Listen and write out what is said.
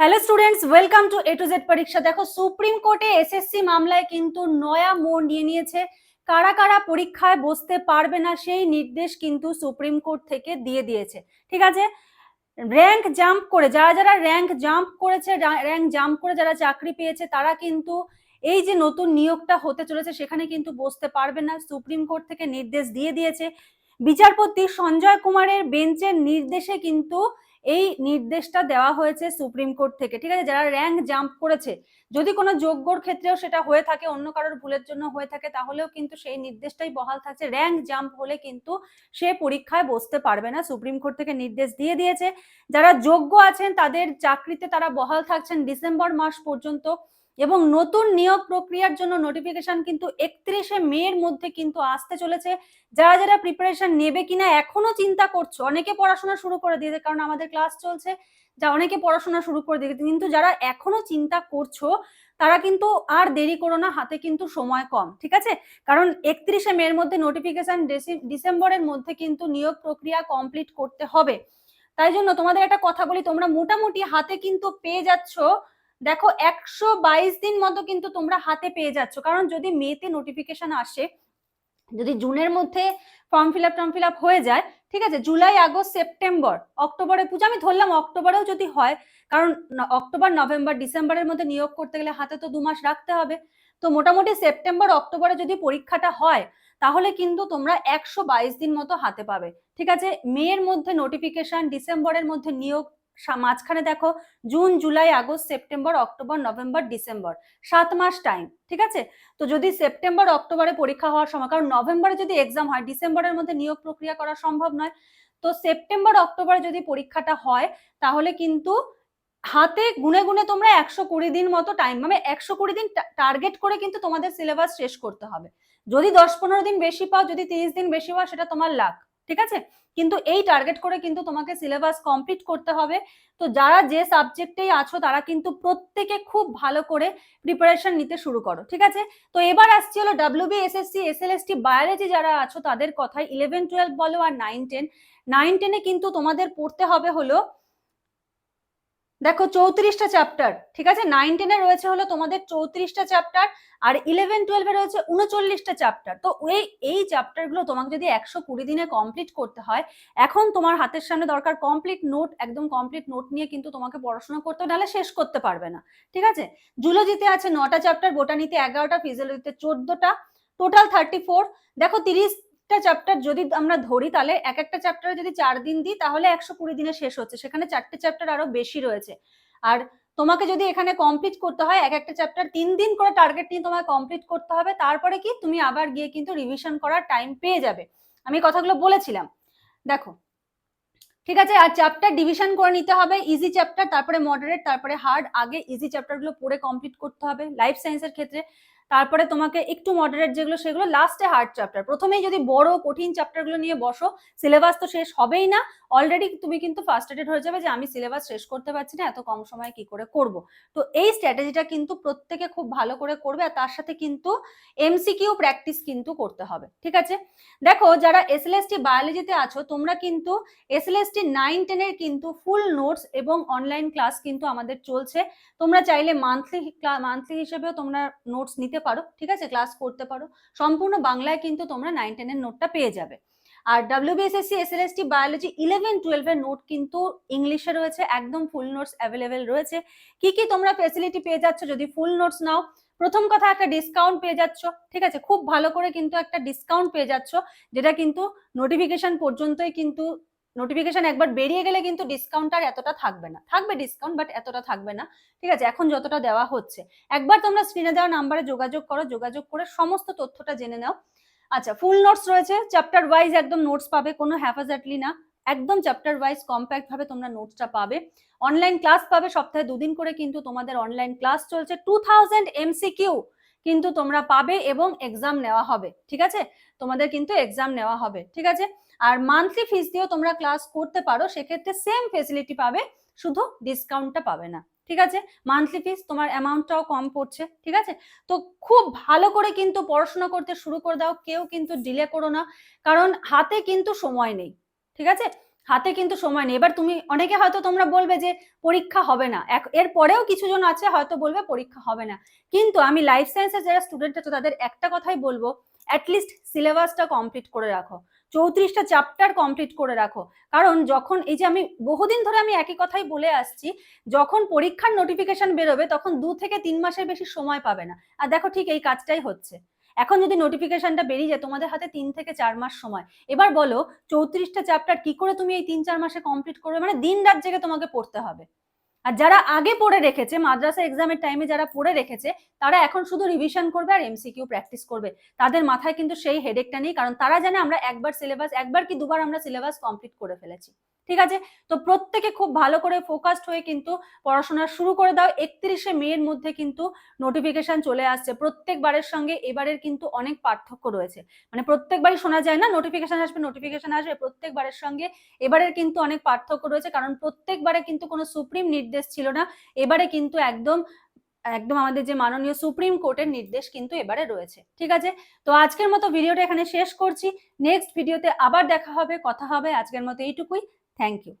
Hello students welcome to A to Z পরীক্ষা দেখো supreme কোর্টে এসএসসি মামলায় কিন্তু নয়া মোড় নিয়ে নিয়েছে। কারা কারা পরীক্ষায় বসতে পারবে না, সেই নির্দেশ কিন্তু সুপ্রিম কোর্ট থেকে দিয়ে দিয়েছে। ঠিক আছে? র্যাঙ্ক জাম্প করে, যারা যারা র্যাঙ্ক জাম্প করেছে র্যাঙ্ক জাম্প করে যারা চাকরি পেয়েছে, তারা কিন্তু এই যে নতুন নিয়োগটা হতে চলেছে, সেখানে কিন্তু বসতে পারবে না। সুপ্রিম কোর্ট থেকে নির্দেশ দিয়ে দিয়েছে। বিচারপতি সঞ্জয় কুমারের বেঞ্চের নির্দেশে কিন্তু এই নির্দেশটা দেওয়া হয়েছে সুপ্রিম কোর্ট থেকে, ঠিক আছে? যারা র্যাঙ্ক জাম্প করেছে, যদি কোনো যোগ্যর ক্ষেত্রেও সেটা হয়ে থাকে, অন্য কারোর ভুলের জন্য হয়ে থাকে, তাহলেও কিন্তু সেই নির্দেশটাই বহাল থাকছে। র্যাঙ্ক জাম্প হলে কিন্তু সে পরীক্ষায় বসতে পারবে না। সুপ্রিম কোর্ট থেকে নির্দেশ দিয়ে দিয়েছে। যারা যোগ্য আছেন, তাদের চাকরিতে তারা বহাল থাকছেন ডিসেম্বর মাস পর্যন্ত। এবং নতুন নিয়োগ প্রক্রিয়ার জন্য নোটিফিকেশন কিন্তু একত্রিশে মে এর মধ্যে কিন্তু আসতে চলেছে। যারা যারা প্রিপারেশন নেবে কিনা এখনও চিন্তা করছ, অনেকে পড়াশোনা শুরু করে দিয়েছে কারণ আমাদের ক্লাস চলছে, যা অনেকে পড়াশোনা শুরু করে দিয়েছে। কিন্তু যারা এখনও চিন্তা করছ, তারা কিন্তু আর দেরি করো না, হাতে কিন্তু সময় কম, ঠিক আছে? কারণ একত্রিশে মে এর মধ্যে নোটিফিকেশন ডিসেম্বরের মধ্যে কিন্তু নিয়োগ প্রক্রিয়া কমপ্লিট করতে হবে। তাই জন্য তোমাদের একটা কথা বলি, তোমরা মোটামুটি হাতে কিন্তু পেয়ে যাচ্ছ দেখো একশো বাইশ দিন মতো কিন্তু তোমরা হাতে পেয়ে যাচ্ছ। কারণ যদি মেতে নোটিফিকেশন আসে, যদি জুনের মধ্যে form fill up form fill up হয়ে যায়, ঠিক আছে, জুলাই, আগস্ট, সেপ্টেম্বর, অক্টোবরে পুজো, আমি ধরলাম অক্টোবরেও যদি হয়, কারণ অক্টোবর, নভেম্বর, ডিসেম্বরের মধ্যে নিয়োগ করতে গেলে হাতে তো দু মাস রাখতে হবে। তো মোটামুটি সেপ্টেম্বর, অক্টোবরে যদি পরীক্ষাটা হয়, তাহলে কিন্তু তোমরা একশো বাইশ দিন মতো হাতে পাবে। ঠিক আছে মে এর মধ্যে নোটিফিকেশন ডিসেম্বরের মধ্যে নিয়োগ মাঝখানে দেখো June, July, August, September, October, November, December. সাত মাস টাইম ঠিক আছে? তো যদি সেপ্টেম্বর, অক্টোবরে পরীক্ষা হওয়ার সময়, কারণ নভেম্বরে যদি এক্সাম হয়, ডিসেম্বরের মধ্যে নিয়োগ প্রক্রিয়া করা সম্ভব নয়। তো সেপ্টেম্বর, অক্টোবরে যদি পরীক্ষাটা হয়, তাহলে কিন্তু হাতে গুনে গুনে তোমরা একশো কুড়ি দিন মতো টাইম মানে একশো কুড়ি দিন টার্গেট করে কিন্তু তোমাদের সিলেবাস শেষ করতে হবে। যদি দশ পনেরো দিন বেশি পাও, যদি তিরিশ দিন বেশি পাও, সেটা তোমার লাভ ঠিক আছে? কিন্তু এই টার্গেট করে কিন্তু তোমাকে সিলেবাস কমপ্লিট করতে হবে। তো যারা যে সাবজেক্টেই আছো, তারা কিন্তু প্রত্যেকে খুব ভালো করে প্রিপারেশন নিতে শুরু করো, ঠিক আছে? তো এবার আসছি হলো ডাব্লিউবি এসএসসি এসএলএসটি বায়োলজি যারা আছো, তাদের কথায় ইলেভেন টুয়েলভ বলো আর নাইন টেন নাইন টেনে কিন্তু তোমাদের পড়তে হবে হলো দেখো চৌত্রিশটা চ্যাপ্টার ঠিক আছে? নাইন টেনে রয়েছে হলো তোমাদের চৌত্রিশটা চ্যাপ্টার আর ইলেভেন টুয়েলভে রয়েছে উনচল্লিশটা চ্যাপ্টার তো এই এই চ্যাপ্টারগুলো তোমাকে যদি একশো কুড়ি দিনে কমপ্লিট করতে হয়, এখন তোমার হাতের সামনে দরকার কমপ্লিট নোট একদম কমপ্লিট নোট নিয়ে কিন্তু তোমাকে পড়াশোনা করতে নাহলে শেষ করতে পারবে না, ঠিক আছে? জুলজিতে আছে নটা চ্যাপ্টার বোটানিতে এগারোটা ফিজিওলজিতে চোদ্দটা টোটাল থার্টি ফোর দেখো তিরিশ একটা চ্যাপ্টার যদি আমরা ধরি তাহলে এক একটা চ্যাপ্টারে যদি চার দিন দিই, তাহলে একশো কুড়ি দিনে শেষ হচ্ছে। সেখানে চারটে চ্যাপ্টার আরও বেশি রয়েছে। আর তোমাকে যদি এখানে কমপ্লিট করতে হয়, এক একটা চ্যাপ্টার তিন দিন করে টার্গেট নিয়ে তোমায় কমপ্লিট করতে হবে। তারপরে কি, তুমি আবার গিয়ে কিন্তু রিভিশন করার টাইম পেয়ে যাবে। আমি কথাগুলো বলেছিলাম। দেখো, ঠিক আছে, আর চ্যাপ্টার ডিভিশন করে নিতে হবে ইজি চ্যাপ্টার তারপরে মডারেট তারপরে হার্ড আগে ইজি চ্যাপ্টারগুলো পড়ে কমপ্লিট করতে হবে। লাইফ সায়েন্সের ক্ষেত্রে তারপরে তোমাকে একটু মডারেট যেগুলো, সেগুলো লাস্টে হার্ড চ্যাপ্টার প্রথমেই যদি বড় কঠিন চ্যাপ্টারগুলো নিয়ে বসো সিলেবাস তো শেষ হবেই না। অলরেডি তুমি কিন্তু ফার্স্টেড হয়ে যাবে যে আমি সিলেবাস শেষ করতে পারছি না, এত কম সময়ে কি করে করব? তো এই স্ট্র্যাটেজিটা কিন্তু প্রত্যেকে খুব ভালো করে করবে আর তার সাথে কিন্তু এমসিকিউ প্র্যাকটিস কিন্তু করতে হবে, ঠিক আছে? দেখো, যারা এসএলএসটি বায়োলজিতে আছো, তোমরা কিন্তু এসএলএসটি নাইন টেনের কিন্তু ফুল নোটস এবং অনলাইন ক্লাস কিন্তু আমাদের চলছে। তোমরা চাইলে মান্থলি মান্থলি হিসেবেও তোমরা নোটস নিতে পারো, ঠিক আছে? ক্লাস করতে পারো। সম্পূর্ণ বাংলায় কিন্তু তোমরা নাইন টেনের নোটটা পেয়ে যাবে। আর ডাব্লিউবিএসএসসি এসএলএসটি বায়োলজি ইলেভেন টুয়েলভের নোট কিন্তু ইংলিশে রয়েছে, একদম ফুল নোটস অ্যাভেলেবেল রয়েছে। কি কি তোমরা ফেসিলিটি পেয়ে যাচ্ছ যদি ফুল নোটস নাও? প্রথম কথা, একটা ডিসকাউন্ট পেয়ে যাচ্ছ, ঠিক আছে? খুব ভালো করে কিন্তু একটা ডিসকাউন্ট পেয়ে যাচ্ছ, যেটা কিন্তু নোটিফিকেশন পর্যন্তই কিন্তু নোটিফিকেশন একবার বেরিয়ে গেলে কিন্তু ডিসকাউন্ট আর এতটা থাকবে না। থাকবে ডিসকাউন্ট বাট এতটা থাকবে না। ঠিক আছে, এখন যতটা দেওয়া হচ্ছে। একবার তোমরা স্ক্রিনে দেওয়া নাম্বারে যোগাযোগ করো, যোগাযোগ করে সমস্ত তথ্যটা জেনে নাও। আচ্ছা ফুল নোটস রয়েছে। চ্যাপ্টার ওয়াইজ একদম নোটস পাবে, কোনো হ্যাফাজাটলি না। একদম চ্যাপ্টার ওয়াইজ কম্প্যাক্ট ভাবে তোমরা নোটসটা পাবে। অনলাইন ক্লাস পাবে সপ্তাহে দুদিন করে কিন্তু তোমাদের অনলাইন ক্লাস চলছে। টু থাউজেন্ড এমসিকিউ কিন্তু তোমরা পাবে এবং এক্সাম নেওয়া হবে, ঠিক আছে? তোমাদের কিন্তু এক্সাম নেওয়া হবে, ঠিক আছে? আর মান্থলি ফিস দিয়েও তোমরা ক্লাস করতে পারো, সেক্ষেত্রে সেম ফেসিলিটি পাবে, শুধু ডিসকাউন্টটা পাবে না, ঠিক আছে? মান্থলি ফিস তোমার অ্যামাউন্টটাও কম পড়ছে, ঠিক আছে? তো খুব ভালো করে কিন্তু পড়াশোনা করতে শুরু করে দাও, কেউ কিন্তু ডিলে করো না, কারণ হাতে কিন্তু সময় নেই, ঠিক আছে? হাতে কিন্তু সময় নেই। এবার তুমি অনেকে হয়তো তোমরা বলবে যে পরীক্ষা হবে না। এর পরেও কিছু জন আছে হয়তো বলবে পরীক্ষা হবে না। কিন্তু আমি লাইফ সায়েন্সের যারা স্টুডেন্ট আছে, তাদের একটা কথাই বলব অ্যাটলিস্ট সিলেবাসটা কমপ্লিট করে রাখো। চৌত্রিশটা চ্যাপ্টার কমপ্লিট করে রাখো। কারণ যখন এই যে আমি বহুদিন ধরে আমি একই কথাই বলে আসছি, যখন পরীক্ষার নোটিফিকেশন বেরোবে, তখন দু থেকে তিন মাসের বেশি সময় পাবে না। আর দেখো ঠিক এই কাজটাই হচ্ছে। এখন যদি নোটিফিকেশনটা বেরিয়ে যায় তোমাদের হাতে তিন থেকে চার মাস সময়, এবার বলো চৌত্রিশটা চ্যাপ্টার কি করে তুমি এই তিন চার মাসে কমপ্লিট করবে? মানে দিন রাত জেগে তোমাকে পড়তে হবে। আর যারা আগে পড়ে রেখেছে, মাদ্রাসা এক্সামের টাইমে যারা পড়ে রেখেছে, তারা এখন শুধু রিভিশন করবে আর এমসিকিউ প্র্যাকটিস করবে। তাদের মাথায় কিন্তু সেই হেডেকটা নেই, কারণ তারা জানে আমরা একবার সিলেবাস একবার কি দুবার আমরা সিলেবাস কমপ্লিট করে ফেলেছি। ঠিক আছে? তো প্রত্যেকে খুব ভালো করে ফোকাসড হয়ে কিন্তু পড়াশোনা শুরু করে দাও। একত্রিশে মের মধ্যে কিন্তু নোটিফিকেশন চলে আসছে। প্রত্যেকবারের সঙ্গে এবারের কিন্তু অনেক পার্থক্য রয়েছে। মানে প্রত্যেকবারই শোনা যায় না নোটিফিকেশন আসবে নোটিফিকেশন আসবে, প্রত্যেকবারের সঙ্গে এবারের কিন্তু অনেক পার্থক্য রয়েছে। কারণ প্রত্যেকবারে কিন্তু কোনো সুপ্রিম নির্দেশ ছিল না। এবারে কিন্তু একদম একদম আমাদের যে মাননীয় সুপ্রিম কোর্টের নির্দেশ কিন্তু এবারে রয়েছে। ঠিক আছে? তো আজকের মতো ভিডিওটা এখানে শেষ করছি। নেক্সট ভিডিওতে আবার দেখা হবে, কথা হবে। আজকের মতো এইটুকুই। Thank you.